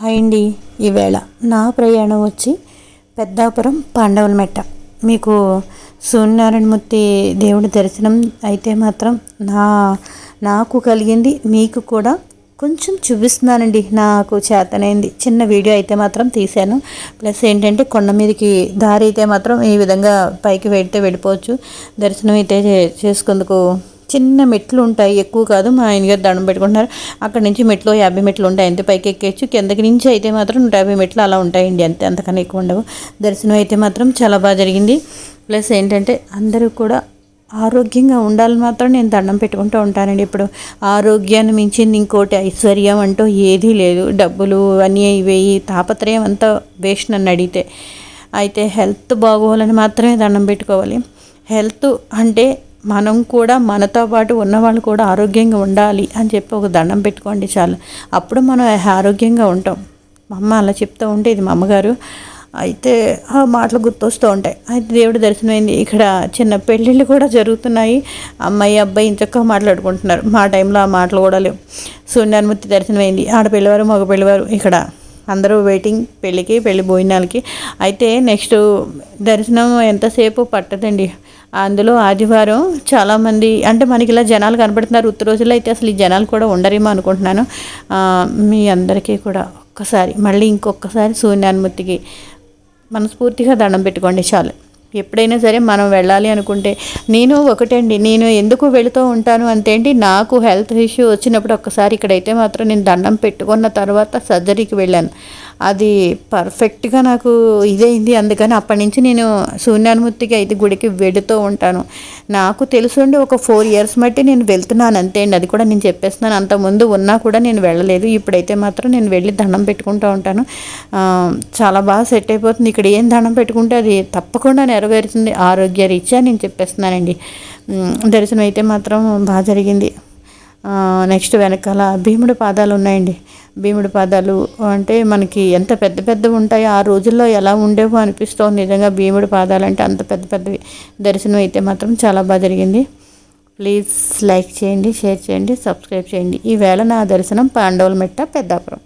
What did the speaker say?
Hi అండి ఈవేళ నా ప్రయాణం వచ్చి పెద్దాపురం పాండవులమెట్ట. మీకు సూర్యనారాయణమూర్తి దేవుడి దర్శనం అయితే మాత్రం నా నాకు కలిగింది. మీకు కూడా కొంచెం చూపిస్తున్నానండి. నాకు చేతనైంది. చిన్న వీడియో అయితే మాత్రం తీశాను. ప్లస్ ఏంటంటే కొండ మీదకి దారి అయితే మాత్రం ఈ విధంగా పైకి వెళ్తే వెళ్ళిపోవచ్చు. దర్శనం అయితే చేసుకుందుకు చిన్న మెట్లు ఉంటాయి. ఎక్కువ కాదు మా ఆయన గారు దండం పెట్టుకుంటున్నారు. అక్కడ నుంచి మెట్లు యాభై మెట్లు ఉంటాయి. అంతే పైకి ఎక్కేయచ్చు. కిందకి నుంచి అయితే మాత్రం నూట యాభై మెట్లు అలా ఉంటాయండి అంతే అంతకన్నా ఎక్కువ ఉండవు. దర్శనం అయితే మాత్రం చాలా బాగా జరిగింది. ప్లస్ ఏంటంటే అందరూ కూడా ఆరోగ్యంగా ఉండాలని మాత్రం నేను దండం పెట్టుకుంటూ ఉంటానండి. ఇప్పుడు ఆరోగ్యాన్ని మించింది ఇంకోటి ఐశ్వర్యం అంటూ ఏదీ లేదు. డబ్బులు అన్నీ ఇవి తాపత్రయం అంతా వేస్ట్ నన్ను అడిగితే. అయితే హెల్త్ బాగోవాలని మాత్రమే దండం పెట్టుకోవాలి. హెల్త్ అంటే మనం కూడా మనతో పాటు ఉన్నవాళ్ళు కూడా ఆరోగ్యంగా ఉండాలి అని చెప్పి ఒక దండం పెట్టుకోండి చాలు. అప్పుడు మనం ఆరోగ్యంగా ఉంటాం. మా అమ్మ అలా చెప్తూ ఉంటే ఇది మా అమ్మగారు అయితే ఆ మాటలు గుర్తొస్తూ ఉంటాయి. అయితే దేవుడి దర్శనమైంది. ఇక్కడ చిన్న పెళ్ళిళ్ళు కూడా జరుగుతున్నాయి. అమ్మాయి అబ్బాయి ఇంచక్క మాట్లాడుకుంటున్నారు. మా టైంలో ఆ మాటలు కూడా లేవు. సూర్యనారాయణమూర్తి దర్శనమైంది. ఆడపిల్లవారు మగ పెళ్ళివారు ఇక్కడ అందరూ వెయిటింగ్ పెళ్ళికి పెళ్ళి భోజనాలకి. అయితే నెక్స్ట్ దర్శనం ఎంతసేపు పట్టదండి. అందులో ఆదివారం చాలామంది అంటే మనకి ఇలా జనాలు కనబడుతున్నారు ఉత్తర రోజుల్లో అయితే అసలు ఈ జనాలు కూడా ఉండరేమో అనుకుంటున్నాను. మీ అందరికీ కూడా ఒక్కసారి మళ్ళీ ఇంకొకసారి సూర్యనారాయణమూర్తికి మనస్ఫూర్తిగా దండం పెట్టుకోండి చాలు. ఎప్పుడైనా సరే మనం వెళ్ళాలి అనుకుంటే నేను ఒకటండి నేను ఎందుకు వెళుతూ ఉంటాను? అంతేంటి నాకు హెల్త్ ఇష్యూ వచ్చినప్పుడు ఒక్కసారి ఇక్కడైతే మాత్రం నేను దండం పెట్టుకున్న తర్వాత సర్జరీకి వెళ్ళాను. అది పర్ఫెక్ట్గా నాకు ఇదైంది. అందుకని అప్పటి నుంచి నేను సూర్యానుమూర్తికి అయితే గుడికి వెళుతూ ఉంటాను. నాకు తెలుసుండి ఒక ఫోర్ ఇయర్స్ మట్టి నేను వెళ్తున్నాను. అంతే అండి అది కూడా నేను చెప్పేస్తున్నాను. అంతకుముందు ఉన్నా కూడా నేను వెళ్ళలేదు. ఇప్పుడైతే మాత్రం నేను వెళ్ళి దండం పెట్టుకుంటూ ఉంటాను. చాలా బాగా సెట్ అయిపోతుంది. ఇక్కడ ఏం దండం పెట్టుకుంటే అది తప్పకుండా నెరవేరుతుంది ఆరోగ్య రీత్యా నేను చెప్పేస్తున్నానండి. దర్శనం అయితే మాత్రం బాగా జరిగింది. నెక్స్ట్ వెనకాల భీముడి పాదాలు ఉన్నాయండి. భీముడి పాదాలు అంటే మనకి ఎంత పెద్ద పెద్దవి ఉంటాయో ఆ రోజుల్లో ఎలా ఉండేవో అనిపిస్తోంది. నిజంగా భీముడి పాదాలు అంటే అంత పెద్ద పెద్దవి. దర్శనం అయితే మాత్రం చాలా బాగా జరిగింది. ప్లీజ్ లైక్ చేయండి షేర్ చేయండి సబ్స్క్రైబ్ చేయండి. ఈవేళ నా దర్శనం పాండవుల మెట్ట పెద్దాపురం.